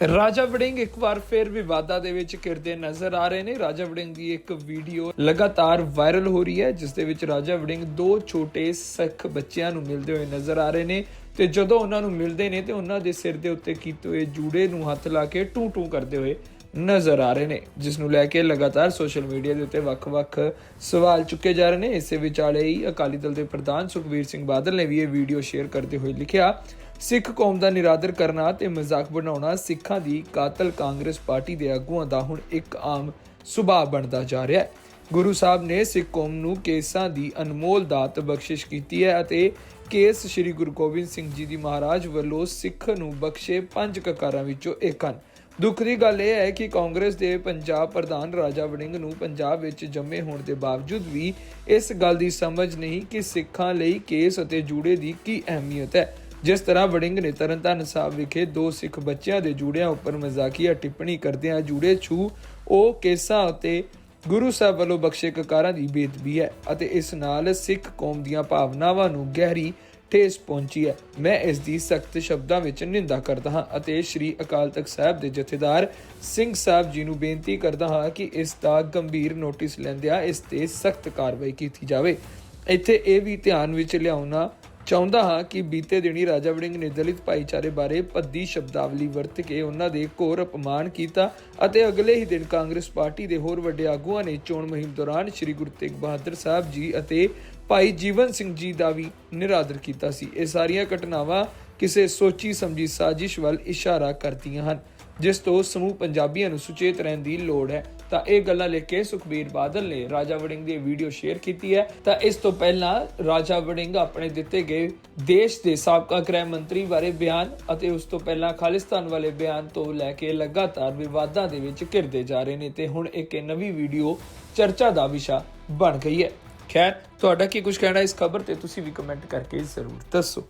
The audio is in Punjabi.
ਰਾਜਾ ਵੜਿੰਗ ਇੱਕ ਵਾਰ ਫਿਰ ਵਿਵਾਦਾਂ ਦੇ ਵਿੱਚ ਕਿਰਦੇ ਨਜ਼ਰ ਆ ਰਹੇ ਨੇ। ਰਾਜਾ ਵੜਿੰਗ ਦੀ ਇੱਕ ਵੀਡੀਓ ਲਗਾਤਾਰ ਵਾਇਰਲ ਹੋ ਰਹੀ ਹੈ, ਜਿਸ ਦੇ ਵਿੱਚ ਰਾਜਾ ਵੜਿੰਗ ਦੋ ਛੋਟੇ ਸਿੱਖ ਬੱਚਿਆਂ ਨੂੰ ਮਿਲਦੇ ਹੋਏ ਨਜ਼ਰ ਆ ਰਹੇ ਨੇ ਤੇ ਜਦੋਂ ਉਹਨਾਂ ਨੂੰ ਮਿਲਦੇ ਨੇ ਤੇ ਉਹਨਾਂ ਦੇ ਸਿਰ ਦੇ ਉੱਤੇ ਕੀਤੇ ਹੋਏ ਜੂੜੇ ਨੂੰ ਹੱਥ ਲਾ ਕੇ ਟੂ ਟੂ ਕਰਦੇ ਹੋਏ ਨਜ਼ਰ ਆ ਰਹੇ ਨੇ, ਜਿਸ ਨੂੰ ਲੈ ਕੇ ਲਗਾਤਾਰ ਸੋਸ਼ਲ ਮੀਡੀਆ ਦੇ ਉੱਤੇ ਵੱਖ-ਵੱਖ ਸਵਾਲ ਚੁੱਕੇ ਜਾ ਰਹੇ ਨੇ। ਇਸੇ ਵਿਚਾਲੇ ਹੀ ਅਕਾਲੀ ਦਲ ਦੇ ਪ੍ਰਧਾਨ ਸੁਖਬੀਰ ਸਿੰਘ ਬਾਦਲ ਨੇ ਵੀ ਇਹ ਵੀਡੀਓ ਸ਼ੇਅਰ ਕਰਦੇ ਹੋਏ ਲਿਖਿਆ ਸਿੱਖ ਕੌਮ ਦਾ ਨਿਰਾਦਰ ਕਰਨਾ ਤੇ ਮਜ਼ਾਕ ਬਣਾਉਣਾ ਸਿੱਖਾਂ ਦੀ ਕਾਤਲ ਕਾਂਗਰਸ ਪਾਰਟੀ ਦੇ ਆਗੂਆਂ ਦਾ ਹੁਣ ਇੱਕ ਆਮ ਸੁਭਾਅ ਬਣਦਾ ਜਾ ਰਿਹਾ ਹੈ। ਗੁਰੂ ਸਾਹਿਬ ਨੇ ਸਿੱਖ ਕੌਮ ਨੂੰ ਕੇਸਾਂ ਦੀ ਅਨਮੋਲ ਦਾਤ ਬਖਸ਼ਿਸ਼ ਕੀਤੀ ਹੈ ਅਤੇ ਕੇਸ ਸ੍ਰੀ ਗੁਰੂ ਗੋਬਿੰਦ ਸਿੰਘ ਜੀ ਦੀ ਮਹਾਰਾਜ ਵੱਲੋਂ ਸਿੱਖ ਨੂੰ ਬਖਸ਼ੇ ਪੰਜ ਕਕਾਰਾਂ ਵਿੱਚੋਂ ਇੱਕ ਹਨ। ਦੁੱਖ ਦੀ ਗੱਲ ਇਹ ਹੈ ਕਿ ਕਾਂਗਰਸ ਦੇ ਪੰਜਾਬ ਪ੍ਰਧਾਨ ਰਾਜਾ ਵੜਿੰਗ ਨੂੰ ਪੰਜਾਬ ਵਿੱਚ ਜੰਮੇ ਹੋਣ ਦੇ ਬਾਵਜੂਦ ਵੀ ਇਸ ਗੱਲ ਦੀ ਸਮਝ ਨਹੀਂ ਕਿ ਸਿੱਖਾਂ ਲਈ ਕੇਸ ਅਤੇ ਜੂੜੇ ਦੀ ਕੀ ਅਹਿਮੀਅਤ ਹੈ। ਜਿਸ ਤਰ੍ਹਾਂ ਵੜਿੰਗ ਨੇ ਤਰਨਤਾਰਨ ਸਾਹਿਬ ਵਿਖੇ ਦੋ ਸਿੱਖ ਬੱਚਿਆਂ ਦੇ ਜੂੜਿਆਂ ਉੱਪਰ ਮਜ਼ਾਕੀਆ ਟਿੱਪਣੀ ਕਰਦਿਆਂ ਜੂੜੇ ਛੂ। ਉਹ ਕੇਸਾਂ ਅਤੇ ਗੁਰੂ ਸਾਹਿਬ ਵੱਲੋਂ ਬਖਸ਼ੇ ਕਕਾਰਾਂ ਦੀ ਬੇਦਬੀ ਹੈ ਅਤੇ ਇਸ ਨਾਲ ਸਿੱਖ ਕੌਮ ਦੀਆਂ ਭਾਵਨਾਵਾਂ ਨੂੰ ਗਹਿਰੀ ਠੇਸ ਪਹੁੰਚੀ ਹੈ। ਮੈਂ ਇਸ ਦੀ ਸਖਤ ਸ਼ਬਦਾਂ ਵਿੱਚ ਨਿੰਦਾ ਕਰਦਾ ਹਾਂ ਅਤੇ ਸ੍ਰੀ ਅਕਾਲ ਤਖਤ ਸਾਹਿਬ ਦੇ ਜਥੇਦਾਰ ਸਿੰਘ ਸਾਹਿਬ ਜੀ ਨੂੰ ਬੇਨਤੀ ਕਰਦਾ ਹਾਂ ਕਿ ਇਸ ਦਾ ਗੰਭੀਰ ਨੋਟਿਸ ਲੈਂਦਿਆਂ ਇਸ ਤੇ ਸਖਤ ਕਾਰਵਾਈ ਕੀਤੀ ਜਾਵੇ। ਇੱਥੇ ਇਹ ਵੀ ਧਿਆਨ ਵਿੱਚ ਲਿਆਉਣਾ ਚਾਹੁੰਦਾ ਹਾਂ ਕਿ ਬੀਤੇ ਦਿਨੀ ਰਾਜਾ ਵੜਿੰਗ ਨੇ ਦਲਿਤ ਭਾਈਚਾਰੇ ਬਾਰੇ ਭੱਦੀ ਸ਼ਬਦਾਵਲੀ ਵਰਤ ਕੇ ਉਹਨਾਂ ਦੇ ਘੋਰ ਅਪਮਾਨ ਕੀਤਾ ਅਤੇ ਅਗਲੇ ਹੀ ਦਿਨ ਕਾਂਗਰਸ ਪਾਰਟੀ ਦੇ ਹੋਰ ਵੱਡੇ ਆਗੂਆਂ ਨੇ ਚੋਣ ਮੁਹਿੰਮ ਦੌਰਾਨ ਸ੍ਰੀ ਗੁਰੂ ਤੇਗ ਬਹਾਦਰ ਸਾਹਿਬ ਜੀ ਅਤੇ ਭਾਈ ਜੀਵਨ ਸਿੰਘ ਜੀ ਦਾ ਵੀ ਨਿਰਾਦਰ ਕੀਤਾ ਸੀ। ਇਹ ਸਾਰੀਆਂ ਘਟਨਾਵਾਂ ਕਿਸੇ ਸੋਚੀ ਸਮਝੀ ਸਾਜ਼ਿਸ਼ ਵੱਲ ਇਸ਼ਾਰਾ ਕਰਦੀਆਂ ਹਨ। ਜਿਸ ਤੋਂ ਸਮੂਹ ਪੰਜਾਬੀਆਂ ਨੂੰ ਸੁਚੇਤ ਰਹਿਣ ਦੀ ਲੋੜ ਹੈ। ਤਾਂ ਇਹ ਗੱਲਾਂ ਲਿਖ ਕੇ ਸੁਖਬੀਰ ਬਾਦਲ ਨੇ ਰਾਜਾ ਵੜਿੰਗ ਦੀ ਵੀਡੀਓ ਸ਼ੇਅਰ ਕੀਤੀ ਹੈ। ਤਾਂ ਇਸ ਤੋਂ ਪਹਿਲਾਂ ਰਾਜਾ ਵੜਿੰਗ ਆਪਣੇ ਦਿੱਤੇ ਗਏ ਦੇਸ਼ ਦੇ ਸਾਬਕਾ ਗ੍ਰਹਿ ਮੰਤਰੀ ਬਾਰੇ ਬਿਆਨ ਅਤੇ ਉਸ ਤੋਂ ਪਹਿਲਾਂ ਖਾਲਿਸਤਾਨ ਵਾਲੇ ਬਿਆਨ ਤੋਂ ਲੈ ਕੇ ਲਗਾਤਾਰ ਵਿਵਾਦਾਂ ਦੇ ਵਿੱਚ ਘਿਰਦੇ ਜਾ ਰਹੇ ਨੇ ਤੇ ਹੁਣ ਇੱਕ ਇਹ ਨਵੀਂ ਵੀਡੀਓ ਚਰਚਾ ਦਾ ਵਿਸ਼ਾ ਬਣ ਗਈ ਹੈ। ਖੈਰ, ਤੁਹਾਡਾ ਕੀ ਕੁਝ ਕਹਿਣਾ ਇਸ ਖਬਰ ਤੇ ਤੁਸੀਂ ਵੀ ਕਮੈਂਟ ਕਰਕੇ ਜ਼ਰੂਰ ਦੱਸੋ।